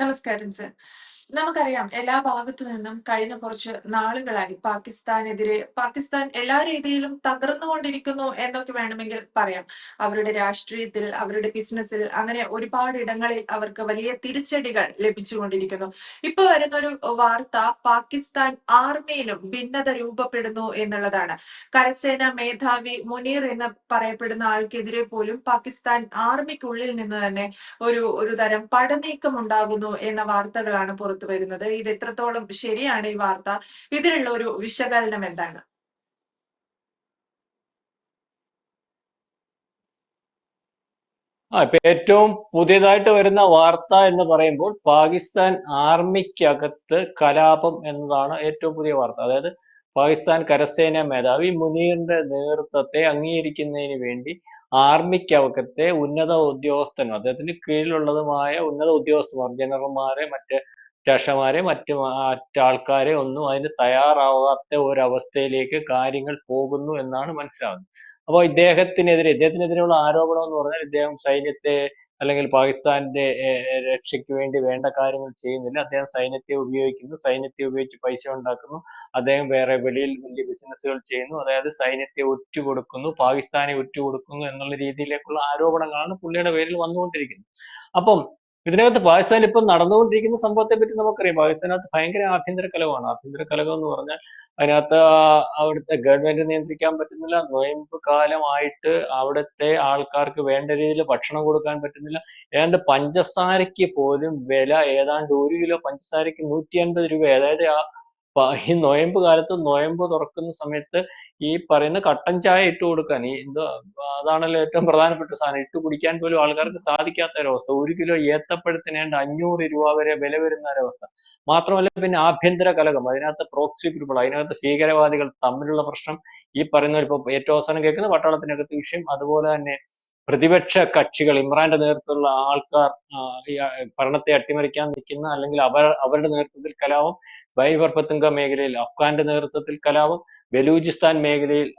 നമസ്കാരം സർ. നമുക്കറിയാം എല്ലാ ഭാഗത്തു നിന്നും കഴിഞ്ഞ കുറച്ച് നാളുകളായി പാകിസ്ഥാനെതിരെ പാകിസ്ഥാൻ എല്ലാ രീതിയിലും തകർന്നുകൊണ്ടിരിക്കുന്നു എന്നൊക്കെ വേണമെങ്കിൽ പറയാം. അവരുടെ രാഷ്ട്രീയത്തിൽ, അവരുടെ ബിസിനസ്സിൽ അങ്ങനെ ഒരുപാട് ഇടങ്ങളിൽ അവർക്ക് വലിയ തിരിച്ചടികൾ ലഭിച്ചുകൊണ്ടിരിക്കുന്നു. ഇപ്പൊ വരുന്നൊരു വാർത്ത പാകിസ്ഥാൻ ആർമിയിലും ഭിന്നത രൂപപ്പെടുന്നു എന്നുള്ളതാണ്. കരസേന മേധാവി മുനീർ എന്ന് പറയപ്പെടുന്ന ആൾക്കെതിരെ പോലും പാകിസ്ഥാൻ ആർമിക്കുള്ളിൽ നിന്ന് തന്നെ ഒരു ഒരു തരം പടനീക്കം ഉണ്ടാകുന്നു എന്ന വാർത്തകളാണ് പുറത്തു വരുന്നത്. ഇത് എത്രത്തോളം ശരിയാണ് ഈ വാർത്ത? ഇതിനുള്ള ഒരു വിശകലനം എന്താണ്? ആ ഇപ്പൊ ഏറ്റവും പുതിയതായിട്ട് വരുന്ന വാർത്ത എന്ന് പറയുമ്പോൾ പാകിസ്ഥാൻ ആർമിക്കകത്ത് കലാപം എന്നതാണ് ഏറ്റവും പുതിയ വാർത്ത. അതായത് പാകിസ്ഥാൻ കരസേനാ മേധാവി മുനീറിന്റെ നേതൃത്വത്തെ അംഗീകരിക്കുന്നതിന് വേണ്ടി ആർമിക്കകത്തെ ഉന്നത ഉദ്യോഗസ്ഥനും അദ്ദേഹത്തിന് കീഴിലുള്ളതുമായ ഉന്നത ഉദ്യോഗസ്ഥന്മാർ ജനറൽമാരെ മറ്റ് രാഷ്ട്രമാരെ മറ്റു മറ്റാൾക്കാരെ ഒന്നും അതിന് തയ്യാറാവാത്ത ഒരവസ്ഥയിലേക്ക് കാര്യങ്ങൾ പോകുന്നു എന്നാണ് മനസ്സിലാവുന്നത്. അപ്പോൾ ഇദ്ദേഹത്തിനെതിരെ ഇദ്ദേഹത്തിനെതിരെയുള്ള ആരോപണം എന്ന് പറഞ്ഞാൽ ഇദ്ദേഹം സൈന്യത്തെ അല്ലെങ്കിൽ പാകിസ്ഥാന്റെ രക്ഷയ്ക്ക് വേണ്ടി വേണ്ട കാര്യങ്ങൾ ചെയ്യുന്നില്ല. അദ്ദേഹം സൈന്യത്തെ ഉപയോഗിക്കുന്നു. സൈന്യത്തെ ഉപയോഗിച്ച് പൈസ ഉണ്ടാക്കുന്നു. അദ്ദേഹം വേറെ വെളിയിൽ വലിയ ബിസിനസ്സുകൾ ചെയ്യുന്നു. അതായത് സൈന്യത്തെ ഒറ്റുകൊടുക്കുന്നു, പാകിസ്ഥാനെ ഒറ്റുകൊടുക്കുന്നു എന്നുള്ള രീതിയിലേക്കുള്ള ആരോപണങ്ങളാണ് പുള്ളിയുടെ പേരിൽ വന്നുകൊണ്ടിരിക്കുന്നത്. അപ്പം ഇതിനകത്ത് പാകിസ്ഥാനിൽ ഇപ്പം നടന്നുകൊണ്ടിരിക്കുന്ന സംഭവത്തെ പറ്റി നമുക്കറിയാം. പാകിസ്ഥാനകത്ത് ഭയങ്കര ആഭ്യന്തര കലഹമാണ്. ആഭ്യന്തര കലഹം എന്ന് പറഞ്ഞാൽ അതിനകത്ത് അവിടുത്തെ ഗവൺമെന്റ് നിയന്ത്രിക്കാൻ പറ്റുന്നില്ല. നൊയമ്പ് കാലമായിട്ട് അവിടുത്തെ ആൾക്കാർക്ക് വേണ്ട രീതിയിൽ ഭക്ഷണം കൊടുക്കാൻ പറ്റുന്നില്ല. ഏതാണ്ട് പഞ്ചസാരയ്ക്ക് പോലും വില ഏതാണ്ട് ഒരു കിലോ പഞ്ചസാരയ്ക്ക് 150 രൂപ അതായത് ആ ഈ നോയമ്പ് കാലത്ത് നോയമ്പ് തുറക്കുന്ന സമയത്ത് ഈ പറയുന്ന കട്ടൻ ചായ ഇട്ട് കൊടുക്കാൻ ഈ എന്തോ അതാണല്ലോ ഏറ്റവും പ്രധാനപ്പെട്ട സാധനം. ഇട്ട് കുടിക്കാൻ പോലും ആൾക്കാർക്ക് സാധിക്കാത്ത ഒരവസ്ഥ. ഒരു കിലോ ഏത്തപ്പഴത്തിന് അഞ്ഞൂറ് 500 രൂപ വരെ വില വരുന്ന ഒരവസ്ഥ. മാത്രമല്ല പിന്നെ ആഭ്യന്തര കലകം അതിനകത്ത് പ്രോക്സി ഗ്രൂപ്പുകൾ അതിനകത്ത് ഭീകരവാദികൾ തമ്മിലുള്ള പ്രശ്നം ഈ പറയുന്ന ഇപ്പൊ ഏറ്റവും അവസാനം കേൾക്കുന്ന പട്ടാളത്തിനകത്ത് വിഷയം അതുപോലെ തന്നെ പ്രതിപക്ഷ കക്ഷികൾ ഇമ്രാന്റെ നേതൃത്വത്തിലുള്ള ആൾക്കാർ ഭരണത്തെ അട്ടിമറിക്കാൻ നിൽക്കുന്ന അല്ലെങ്കിൽ അവർ അവരുടെ നേതൃത്വത്തിൽ കലാപം ഖൈബർ പത്തുങ്ക മേഖലയിൽ അഫ്ഗാന്റെ നേതൃത്വത്തിൽ കലാപം ബലൂചിസ്ഥാൻ മേഖലയിൽ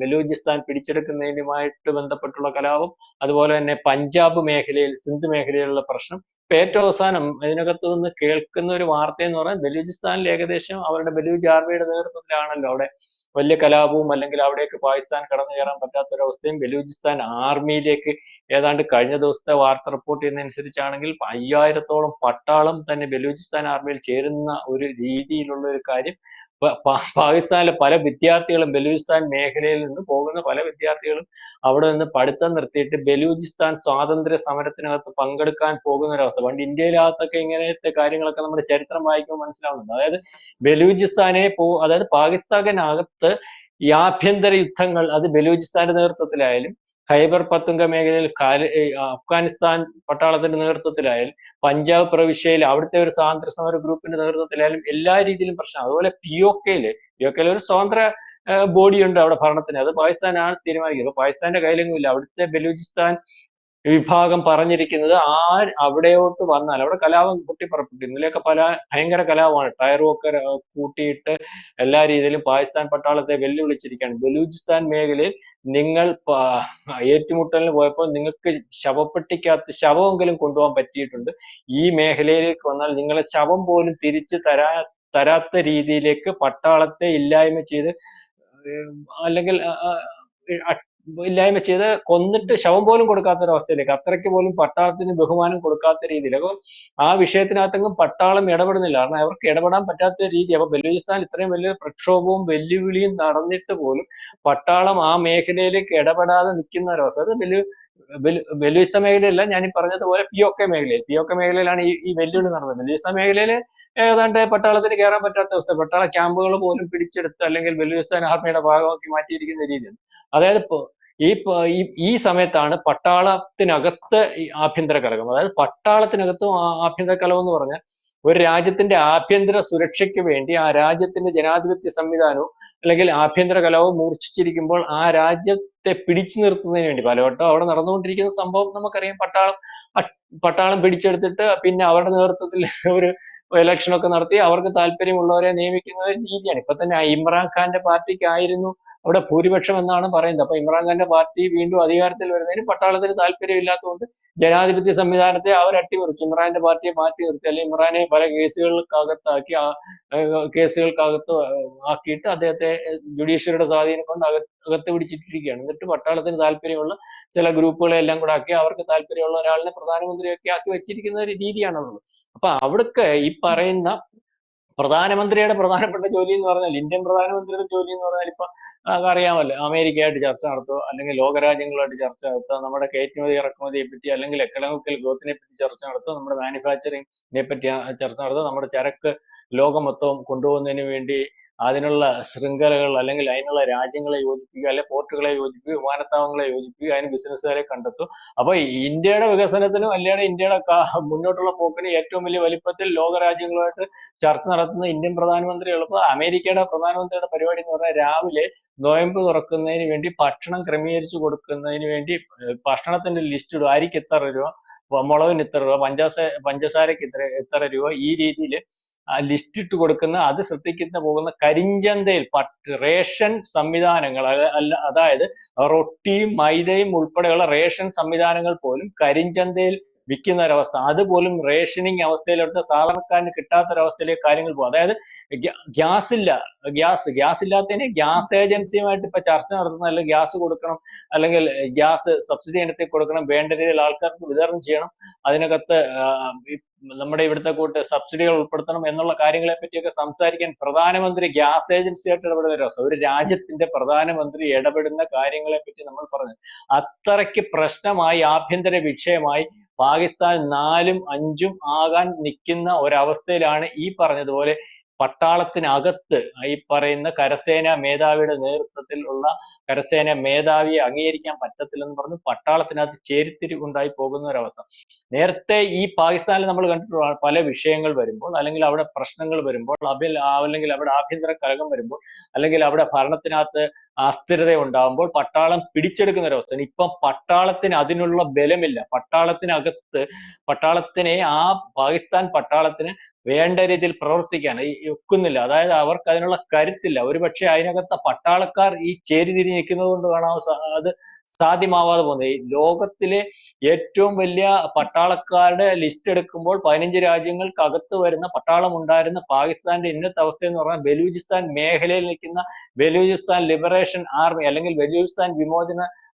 ബലൂചിസ്ഥാൻ പിടിച്ചെടുക്കുന്നതിനുമായിട്ട് ബന്ധപ്പെട്ടുള്ള കലാപം അതുപോലെ തന്നെ പഞ്ചാബ് മേഖലയിൽ സിന്ധ് മേഖലയിലുള്ള പ്രശ്നം. ഇപ്പൊ ഏറ്റവും അവസാനം ഇതിനകത്ത് നിന്ന് കേൾക്കുന്ന ഒരു വാർത്ത എന്ന് പറഞ്ഞാൽ ബലൂചിസ്ഥാനിൽ ഏകദേശം അവരുടെ ബലൂജ് ആർമിയുടെ നേതൃത്വത്തിലാണല്ലോ അവിടെ വലിയ കലാപവും അല്ലെങ്കിൽ അവിടേക്ക് പാകിസ്ഥാൻ കടന്നു കയറാൻ പറ്റാത്തൊരവസ്ഥയും ബലൂചിസ്ഥാൻ ആർമിയിലേക്ക് ഏതാണ്ട് കഴിഞ്ഞ ദിവസത്തെ വാർത്ത റിപ്പോർട്ട് ചെയ്യുന്നതനുസരിച്ചാണെങ്കിൽ അയ്യായിരത്തോളം പട്ടാളം തന്നെ ബലൂചിസ്ഥാൻ ആർമിയിൽ ചേരുന്ന ഒരു രീതിയിലുള്ള ഒരു കാര്യം പാകിസ്ഥാനിലെ പല വിദ്യാർത്ഥികളും ബലൂചിസ്ഥാൻ മേഖലയിൽ നിന്ന് പോകുന്ന പല വിദ്യാർത്ഥികളും അവിടെ നിന്ന് പഠിത്തം നിർത്തിയിട്ട് ബലൂചിസ്ഥാൻ സ്വാതന്ത്ര്യ സമരത്തിനകത്ത് പങ്കെടുക്കാൻ പോകുന്ന ഒരവസ്ഥ പണ്ട് ഇന്ത്യയിലകത്തൊക്കെ ഇങ്ങനത്തെ കാര്യങ്ങളൊക്കെ നമ്മുടെ ചരിത്രം വായിക്കുമ്പോൾ മനസ്സിലാവുന്നുണ്ട്. അതായത് ബലൂചിസ്ഥാനെ പോ അതായത് പാകിസ്ഥാനകത്ത് ഈ ആഭ്യന്തര യുദ്ധങ്ങൾ അത് ബലൂചിസ്ഥാന്റെ നേതൃത്വത്തിലായാലും ഖൈബർ പത്തുങ്ക മേഖലയിൽ അഫ്ഗാനിസ്ഥാൻ പട്ടാളത്തിന്റെ നേതൃത്വത്തിലായാലും പഞ്ചാബ് പ്രവിശ്യയിൽ അവിടുത്തെ ഒരു സ്വാതന്ത്ര്യ സമര ഗ്രൂപ്പിന്റെ നേതൃത്വത്തിലായാലും എല്ലാ രീതിയിലും പ്രശ്നം. അതുപോലെ പി ഒ കെയിൽ പി ഒ കെയിൽ ഒരു സ്വതന്ത്ര ബോഡി ഉണ്ട് അവിടെ ഭരണത്തിന്. അത് പാകിസ്ഥാനാണ് തീരുമാനിക്കുന്നത്. അപ്പൊ പാകിസ്ഥാന്റെ കയ്യിലെങ്കിലും ഇല്ല അവിടുത്തെ ബലൂചിസ്ഥാൻ വിഭാഗം പറഞ്ഞിരിക്കുന്നത് ആ അവിടെയോട്ട് വന്നാൽ അവിടെ കലാപം പൊട്ടിപ്പുറപ്പെട്ടു. ഇന്നലെയൊക്കെ പല ഭയങ്കര കലാപമാണ്. ടയറും ഒക്കെ കൂട്ടിയിട്ട് എല്ലാ രീതിയിലും പാകിസ്ഥാൻ പട്ടാളത്തെ വെല്ലുവിളിച്ചിരിക്കുകയാണ്. ബലൂചിസ്ഥാൻ മേഖലയിൽ നിങ്ങൾ ഏറ്റുമുട്ടലിന് പോയപ്പോൾ നിങ്ങൾക്ക് ശവപ്പെട്ടിക്കകത്ത് ശവമെങ്കിലും കൊണ്ടുപോകാൻ പറ്റിയിട്ടുണ്ട്. ഈ മേഖലയിലേക്ക് വന്നാൽ നിങ്ങളെ ശവം പോലും തിരിച്ചു തരാ തരാത്ത രീതിയിലേക്ക് പട്ടാളത്തെ ഇല്ലായ്മ ചെയ്ത് അല്ലെങ്കിൽ ഇല്ലായ്മ ചെയ്ത് കൊന്നിട്ട് ശവം പോലും കൊടുക്കാത്ത ഒരു അവസ്ഥയിലേക്ക് അത്രയ്ക്ക് പോലും പട്ടാളത്തിന് ബഹുമാനം കൊടുക്കാത്ത രീതിയിൽ. അപ്പൊ ആ വിഷയത്തിനകത്തെങ്കിലും പട്ടാളം ഇടപെടുന്നില്ല. കാരണം അവർക്ക് ഇടപെടാൻ പറ്റാത്ത രീതി. അപ്പൊ ബലൂചിസ്ഥാൻ ഇത്രയും വലിയ പ്രക്ഷോഭവും വെല്ലുവിളിയും നടന്നിട്ട് പോലും പട്ടാളം ആ മേഖലയിലേക്ക് ഇടപെടാതെ നിൽക്കുന്ന അവസ്ഥ അത് വലിയ ബലൂചിസ്ഥാൻ മേഖലയല്ല ഞാൻ ഈ പറഞ്ഞതുപോലെ പി ഒ കെ മേഖലയിൽ. പി ഒ കെ മേഖലയിലാണ് ഈ ഈ വെല്ലുവിളി നടന്നത്. ബലൂചിസ്ഥാൻ മേഖലയിൽ ഏതാണ്ട് പട്ടാളത്തിന് കയറാൻ പറ്റാത്ത അവസ്ഥ. പട്ടാള ക്യാമ്പുകൾ പോലും പിടിച്ചെടുത്ത് അല്ലെങ്കിൽ ബലൂചിസ്ഥാൻ ആർമിയുടെ ഭാഗമാക്കി മാറ്റിയിരിക്കുന്ന രീതിയാണ്. അതായത് ഈ ഈ സമയത്താണ് പട്ടാളത്തിനകത്ത് ആഭ്യന്തര കലഹം അതായത് പട്ടാളത്തിനകത്തും ആഭ്യന്തര കലഹം എന്ന് പറഞ്ഞാൽ ഒരു രാജ്യത്തിന്റെ ആഭ്യന്തര സുരക്ഷയ്ക്ക് വേണ്ടി ആ രാജ്യത്തിന്റെ ജനാധിപത്യ സംവിധാനവും അല്ലെങ്കിൽ ആഭ്യന്തര കലഹവും മൂർച്ഛിച്ചിരിക്കുമ്പോൾ ആ രാജ്യത്തെ പിടിച്ചു നിർത്തുന്നതിന് വേണ്ടി പലവട്ടം അവിടെ നടന്നുകൊണ്ടിരിക്കുന്ന സംഭവം നമുക്കറിയാം. പട്ടാളം പട്ടാളം പിടിച്ചെടുത്തിട്ട് പിന്നെ അവരുടെ നേതൃത്വത്തിൽ ഒരു ഇലക്ഷനൊക്കെ നടത്തി അവർക്ക് താല്പര്യമുള്ളവരെ നിയമിക്കുന്ന ഒരു രീതിയാണ്. ഇപ്പൊ തന്നെ ഇമ്രാൻ ഖാന്റെ പാർട്ടിക്കായിരുന്നു അവിടെ ഭൂരിപക്ഷം എന്നാണ് പറയുന്നത്. അപ്പൊ ഇമ്രാൻഖാന്റെ പാർട്ടി വീണ്ടും അധികാരത്തിൽ വരുന്നതിന് പട്ടാളത്തിന് താല്പര്യമില്ലാത്തതുകൊണ്ട് ജനാധിപത്യ സംവിധാനത്തെ അവർ അട്ടിമറിച്ചു. ഇമ്രാന്റെ പാർട്ടിയെ മാറ്റി നിർത്തി. അല്ലെങ്കിൽ ഇമ്രാനെ പല കേസുകൾക്കകത്താക്കി കേസുകൾക്കകത്ത് ആക്കിയിട്ട് അദ്ദേഹത്തെ ജുഡീഷ്യറിയുടെ സ്വാധീനം കൊണ്ട് അകത്ത് പിടിച്ചിട്ടിരിക്കുകയാണ്. എന്നിട്ട് പട്ടാളത്തിന് താല്പര്യമുള്ള ചില ഗ്രൂപ്പുകളെ എല്ലാം കൂടെ ആക്കി അവർക്ക് താല്പര്യമുള്ള ഒരാളിനെ പ്രധാനമന്ത്രിയൊക്കെ ആക്കി വെച്ചിരിക്കുന്ന ഒരു രീതിയാണുള്ളത്. അപ്പൊ അവിടൊക്കെ ഈ പറയുന്ന പ്രധാനമന്ത്രിയുടെ പ്രധാനപ്പെട്ട ജോലി എന്ന് പറഞ്ഞാൽ ഇന്ത്യൻ പ്രധാനമന്ത്രിയുടെ ജോലി എന്ന് പറഞ്ഞാൽ ഇപ്പൊ അറിയാമല്ലോ അമേരിക്കയായിട്ട് ചർച്ച നടത്തുക അല്ലെങ്കിൽ ലോകരാജ്യങ്ങളുമായിട്ട് ചർച്ച നടത്തുക നമ്മുടെ കയറ്റുമതി ഇറക്കുമതിയെ പറ്റി അല്ലെങ്കിൽ എക്കണോമിക്കൽ ഗ്രോത്തിനെ പറ്റി ചർച്ച നടത്തുക നമ്മുടെ മാനുഫാക്ചറിങ്ങിനെ പറ്റി ചർച്ച നടത്തുക നമ്മുടെ ചരക്ക് ലോകം മൊത്തം കൊണ്ടുപോകുന്നതിന് വേണ്ടി അതിനുള്ള ശൃംഖലകൾ അല്ലെങ്കിൽ അതിനുള്ള രാജ്യങ്ങളെ യോജിപ്പിക്കുക അല്ലെങ്കിൽ പോർട്ടുകളെ യോജിപ്പിക്കുക വിമാനത്താവളങ്ങളെ യോജിപ്പിക്കുക അതിന് ബിസിനസ്സുകാരെ കണ്ടെത്തും. അപ്പൊ ഇന്ത്യയുടെ വികസനത്തിനും അല്ലാതെ ഇന്ത്യയുടെ മുന്നോട്ടുള്ള പോക്കിന് ഏറ്റവും വലിയ വലിപ്പത്തിൽ ലോക രാജ്യങ്ങളുമായിട്ട് ചർച്ച നടത്തുന്ന ഇന്ത്യൻ പ്രധാനമന്ത്രി എളുപ്പം അമേരിക്കയുടെ പ്രധാനമന്ത്രിയുടെ പരിപാടി എന്ന് പറഞ്ഞാൽ രാവിലെ നോയമ്പ് തുറക്കുന്നതിന് വേണ്ടി ഭക്ഷണം ക്രമീകരിച്ചു കൊടുക്കുന്നതിന് വേണ്ടി ഭക്ഷണത്തിന്റെ ലിസ്റ്റ് ഇടും അരിക്ക് എത്ര രൂപ മുളകിന് ഇത്ര രൂപ പഞ്ചാസ പഞ്ചസാരക്ക് ഇത്ര എത്ര രൂപ ഈ രീതിയിൽ ലിസ്റ്റ് ഇട്ട് കൊടുക്കുന്ന അത് ശ്രദ്ധിക്കുന്ന പോകുന്ന കരിഞ്ചന്തയിൽ പട്ട് റേഷൻ സംവിധാനങ്ങൾ അതായത് റൊട്ടിയും മൈദയും ഉൾപ്പെടെയുള്ള റേഷൻ സംവിധാനങ്ങൾ പോലും കരിഞ്ചന്തയിൽ വിൽക്കുന്ന ഒരവസ്ഥ അതുപോലും റേഷനിങ് അവസ്ഥയിലോട്ട് സാധാരണക്കാരന് കിട്ടാത്തൊരവസ്ഥയിലേക്ക് കാര്യങ്ങൾ പോകും. അതായത് ഗ്യാസ് ഇല്ല ഗ്യാസ് ഗ്യാസ് ഇല്ലാത്തതിന് ഗ്യാസ് ഏജൻസിയുമായിട്ട് ഇപ്പൊ ചർച്ച നടത്തുന്ന അല്ലെങ്കിൽ ഗ്യാസ് കൊടുക്കണം അല്ലെങ്കിൽ ഗ്യാസ് സബ്സിഡി ഇനത്തിൽ കൊടുക്കണം വേണ്ട രീതിയിൽ ആൾക്കാർക്ക് വിതരണം ചെയ്യണം. അതിനകത്ത് നമ്മുടെ ഇവിടുത്തെ കൂട്ട് സബ്സിഡികൾ ഉൾപ്പെടുത്തണം എന്നുള്ള കാര്യങ്ങളെ പറ്റിയൊക്കെ സംസാരിക്കാൻ പ്രധാനമന്ത്രി ഗ്യാസ് ഏജൻസിയായിട്ട് ഇടപെടുന്ന അവസ്ഥ ഒരു രാജ്യത്തിന്റെ പ്രധാനമന്ത്രി ഇടപെടുന്ന കാര്യങ്ങളെ പറ്റി നമ്മൾ പറഞ്ഞു. അത്രയ്ക്ക് പ്രശ്നമായി ആഭ്യന്തര വിഷയമായി പാകിസ്ഥാൻ നാലും അഞ്ചും ആകാൻ നിൽക്കുന്ന ഒരവസ്ഥയിലാണ് ഈ പറഞ്ഞതുപോലെ പട്ടാളത്തിനകത്ത് ഈ പറയുന്ന കരസേന മേധാവിയുടെ നേതൃത്വത്തിൽ ഉള്ള കരസേന മേധാവിയെ അംഗീകരിക്കാൻ പറ്റത്തില്ലെന്ന് പറഞ്ഞ് പട്ടാളത്തിനകത്ത് ചേരിത്തിരി ഉണ്ടായി പോകുന്ന ഒരവസ്ഥ നേരത്തെ ഈ പാകിസ്ഥാനിൽ നമ്മൾ കണ്ടിട്ടുള്ള പല വിഷയങ്ങൾ വരുമ്പോൾ അല്ലെങ്കിൽ അവിടെ പ്രശ്നങ്ങൾ വരുമ്പോൾ അബിൽ അല്ലെങ്കിൽ അവിടെ ആഭ്യന്തര കലകം വരുമ്പോൾ അല്ലെങ്കിൽ അവിടെ ഭരണത്തിനകത്ത് അസ്ഥിരത ഉണ്ടാകുമ്പോൾ പട്ടാളം പിടിച്ചെടുക്കുന്ന ഒരവസ്ഥ ഇപ്പം പട്ടാളത്തിന് അതിനുള്ള ബലമില്ല. പട്ടാളത്തിനകത്ത് പട്ടാളത്തിനെ ആ പാകിസ്ഥാൻ പട്ടാളത്തിന് വേണ്ട രീതിയിൽ പ്രവർത്തിക്കാൻ ഒക്കുന്നില്ല. അതായത് അവർക്ക് അതിനുള്ള കരുത്തില്ല. ഒരുപക്ഷെ അതിനകത്ത് പട്ടാളക്കാർ ഈ ചേരി തിരി നിൽക്കുന്നത് കൊണ്ട് കാണാം അത് സാധ്യമാവാതെ പോകുന്നത് ഈ ലോകത്തിലെ ഏറ്റവും വലിയ പട്ടാളക്കാരുടെ ലിസ്റ്റ് എടുക്കുമ്പോൾ പതിനഞ്ച് രാജ്യങ്ങൾക്ക് അകത്ത് വരുന്ന പട്ടാളം ഉണ്ടായിരുന്ന പാകിസ്ഥാന്റെ ഇന്നത്തെ അവസ്ഥ എന്ന് പറഞ്ഞാൽ ബലൂചിസ്ഥാൻ മേഖലയിൽ നിൽക്കുന്ന ബലൂചിസ്ഥാൻ ലിബറേഷൻ ആർമി അല്ലെങ്കിൽ ബലൂചിസ്ഥാൻ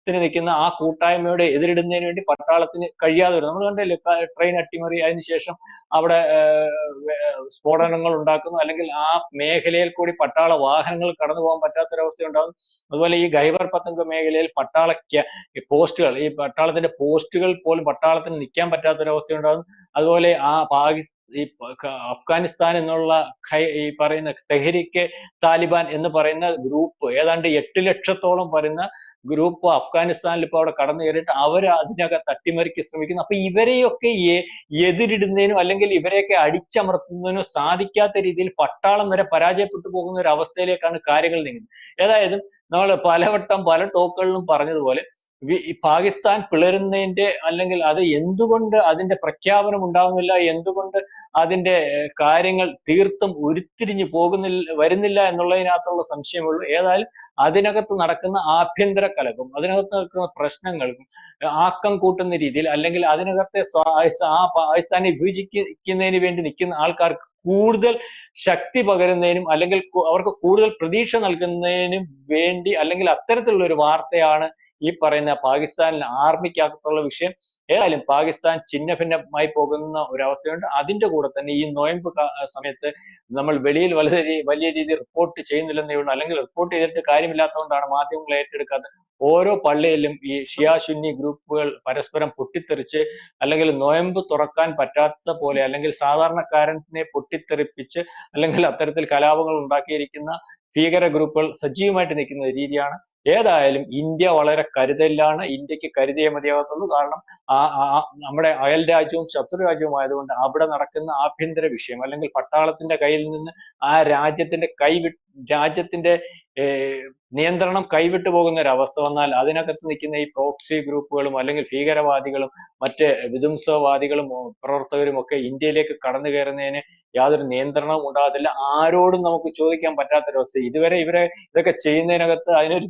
വിമോചനത്തിന് നിൽക്കുന്ന ആ കൂട്ടായ്മയുടെ എതിരിടുന്നതിന് വേണ്ടി പട്ടാളത്തിന് കഴിയാതെ വരും. നമ്മൾ കണ്ടില്ലേ ട്രെയിൻ അട്ടിമറി അതിനുശേഷം അവിടെ സ്ഫോടനങ്ങൾ ഉണ്ടാക്കുന്നു. അല്ലെങ്കിൽ ആ മേഖലയിൽ കൂടി പട്ടാള വാഹനങ്ങൾ കടന്നു പോകാൻ പറ്റാത്തൊരവസ്ഥ ഉണ്ടാകും അതുപോലെ ഈ ഖൈബർ പത്തങ്ക മേഖലയിൽ പട്ടാള പോസ്റ്റുകൾ ഈ പട്ടാളത്തിന്റെ പോസ്റ്റുകൾ പോലും പട്ടാളത്തിന് നിൽക്കാൻ പറ്റാത്തൊരവസ്ഥ ഉണ്ടാകും അതുപോലെ ആ പാകിസ്ഥാൻ ഈ അഫ്ഗാനിസ്ഥാൻ എന്നുള്ള ഈ പറയുന്ന തെഹരിക്ക് താലിബാൻ എന്ന് പറയുന്ന ഗ്രൂപ്പ് ഏതാണ്ട് എട്ട് ലക്ഷത്തോളം വരുന്ന ഗ്രൂപ്പ് അഫ്ഗാനിസ്ഥാനിൽ ഇപ്പൊ അവിടെ കടന്നു കയറിയിട്ട് അവർ അതിനകത്ത് അട്ടിമറിക്ക് ശ്രമിക്കുന്നു. അപ്പൊ ഇവരെയൊക്കെ എതിരിടുന്നതിനും അല്ലെങ്കിൽ ഇവരെയൊക്കെ അടിച്ചമർത്തുന്നതിനും സാധിക്കാത്ത രീതിയിൽ പട്ടാളം വരെ പരാജയപ്പെട്ടു പോകുന്ന ഒരു അവസ്ഥയിലേക്കാണ് കാര്യങ്ങൾ നീങ്ങുന്നത്. ഏതായാലും നമ്മൾ പലവട്ടം പല ടോക്കുകളിലും പറഞ്ഞതുപോലെ പാകിസ്ഥാൻ പിളരുന്നതിന്റെ അല്ലെങ്കിൽ അത് എന്തുകൊണ്ട് അതിന്റെ പ്രഖ്യാപനം ഉണ്ടാകുന്നില്ല എന്തുകൊണ്ട് അതിന്റെ കാര്യങ്ങൾ തീർത്തും ഉരുത്തിരിഞ്ഞു പോകുന്നില്ല വരുന്നില്ല എന്നുള്ളതിനകത്തുള്ള സംശയമുള്ളൂ. ഏതായാലും അതിനകത്ത് നടക്കുന്ന ആഭ്യന്തര കലകും അതിനകത്ത് നടക്കുന്ന പ്രശ്നങ്ങൾക്കും ആക്കം കൂട്ടുന്ന രീതിയിൽ അല്ലെങ്കിൽ അതിനകത്തെ ആ പാകിസ്ഥാനെ വിഭജിക്കുന്നതിന് വേണ്ടി നിൽക്കുന്ന ആൾക്കാർക്ക് കൂടുതൽ ശക്തി പകരുന്നതിനും അല്ലെങ്കിൽ അവർക്ക് കൂടുതൽ പ്രതീക്ഷ നൽകുന്നതിനും വേണ്ടി അല്ലെങ്കിൽ അത്തരത്തിലുള്ള ഒരു വാർത്തയാണ് ഈ പറയുന്ന പാകിസ്ഥാനിൽ ആർമിക്കകത്തുള്ള വിഷയം ഏതായാലും പാകിസ്ഥാൻ ചിഹ്ന ഭിന്നമായി പോകുന്ന ഒരവസ്ഥയുണ്ട്. അതിന്റെ കൂടെ തന്നെ ഈ നോയമ്പ് സമയത്ത് നമ്മൾ വെളിയിൽ വളരെ വലിയ രീതിയിൽ റിപ്പോർട്ട് ചെയ്യുന്നില്ലെന്നേ ഉള്ളൂ. അല്ലെങ്കിൽ റിപ്പോർട്ട് ചെയ്തിട്ട് കാര്യമില്ലാത്തതുകൊണ്ടാണ് മാധ്യമങ്ങൾ ഏറ്റെടുക്കാത്തത് ഓരോ പള്ളിയിലും ഈ ഷിയാ സുന്നി ഗ്രൂപ്പുകൾ പരസ്പരം പൊട്ടിത്തെറിച്ച് അല്ലെങ്കിൽ നോയമ്പ് തുറക്കാൻ പറ്റാത്ത പോലെ അല്ലെങ്കിൽ സാധാരണക്കാരനെ പൊട്ടിത്തെറിപ്പിച്ച് അല്ലെങ്കിൽ അത്തരത്തിൽ കലാപങ്ങൾ ഉണ്ടാക്കിയിരിക്കുന്ന ഭീകര ഗ്രൂപ്പുകൾ സജീവമായിട്ട് നിൽക്കുന്ന രീതിയാണ് ഏതായാലും ഇന്ത്യ വളരെ കരുതലാണ് ഇന്ത്യയ്ക്ക് കരുതിയേ മതിയാകത്തുള്ളൂ. കാരണം ആ നമ്മുടെ അയൽ രാജ്യവും ശത്രു രാജ്യവും ആയതുകൊണ്ട് അവിടെ നടക്കുന്ന ആഭ്യന്തര വിഷയം അല്ലെങ്കിൽ പട്ടാളത്തിന്റെ കയ്യിൽ നിന്ന് ആ രാജ്യത്തിന്റെ കൈ വി രാജ്യത്തിന്റെ നിയന്ത്രണം കൈവിട്ടു പോകുന്ന ഒരു അവസ്ഥ വന്നാൽ അതിനകത്ത് നിൽക്കുന്ന ഈ പ്രോക്സി ഗ്രൂപ്പുകളും അല്ലെങ്കിൽ ഭീകരവാദികളും മറ്റ് വിധ്വംസവാദികളും പ്രവർത്തകരും ഒക്കെ ഇന്ത്യയിലേക്ക് കടന്നു കയറുന്നതിന് യാതൊരു നിയന്ത്രണവും ഉണ്ടാകത്തില്ല. ആരോടും നമുക്ക് ചോദിക്കാൻ പറ്റാത്തൊരവസ്ഥ. ഇതുവരെ ഇവരെ ഇതൊക്കെ ചെയ്യുന്നതിനകത്ത് അതിനൊരു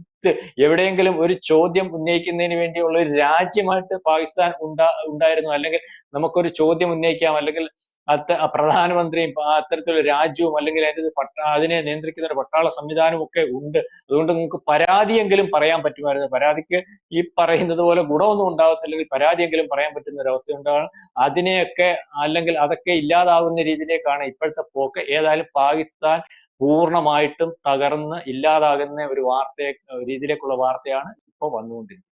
എവിടെയെങ്കിലും ഒരു ചോദ്യം ഉന്നയിക്കുന്നതിന് വേണ്ടിയുള്ള ഒരു രാജ്യമായിട്ട് പാകിസ്ഥാൻ ഉണ്ടാ ഉണ്ടായിരുന്നു. അല്ലെങ്കിൽ നമുക്കൊരു ചോദ്യം ഉന്നയിക്കാം. അല്ലെങ്കിൽ അത്ത പ്രധാനമന്ത്രിയും അത്തരത്തിലുള്ള രാജ്യവും അല്ലെങ്കിൽ അതിന്റെ പട്ട അതിനെ നിയന്ത്രിക്കുന്ന ഒരു പട്ടാള സംവിധാനവും ഒക്കെ ഉണ്ട്. അതുകൊണ്ട് നിങ്ങൾക്ക് പരാതിയെങ്കിലും പറയാൻ പറ്റുമായിരുന്നു. പരാതിക്ക് ഈ പറയുന്നത് പോലെ ഗുണമൊന്നും ഉണ്ടാകത്തില്ലെങ്കിൽ പരാതിയെങ്കിലും പറയാൻ പറ്റുന്ന ഒരു അവസ്ഥ ഉണ്ടാകണം അതിനെയൊക്കെ അല്ലെങ്കിൽ അതൊക്കെ ഇല്ലാതാവുന്ന രീതിയിലേക്കാണ് ഇപ്പോഴത്തെ പോക്ക്. ഏതായാലും പാകിസ്ഥാൻ പൂർണമായിട്ടും തകർന്ന് ഇല്ലാതാകുന്ന ഒരു വാർത്തയെ രീതിയിലേക്കുള്ള വാർത്തയാണ് ഇപ്പോൾ വന്നുകൊണ്ടിരിക്കുന്നത്.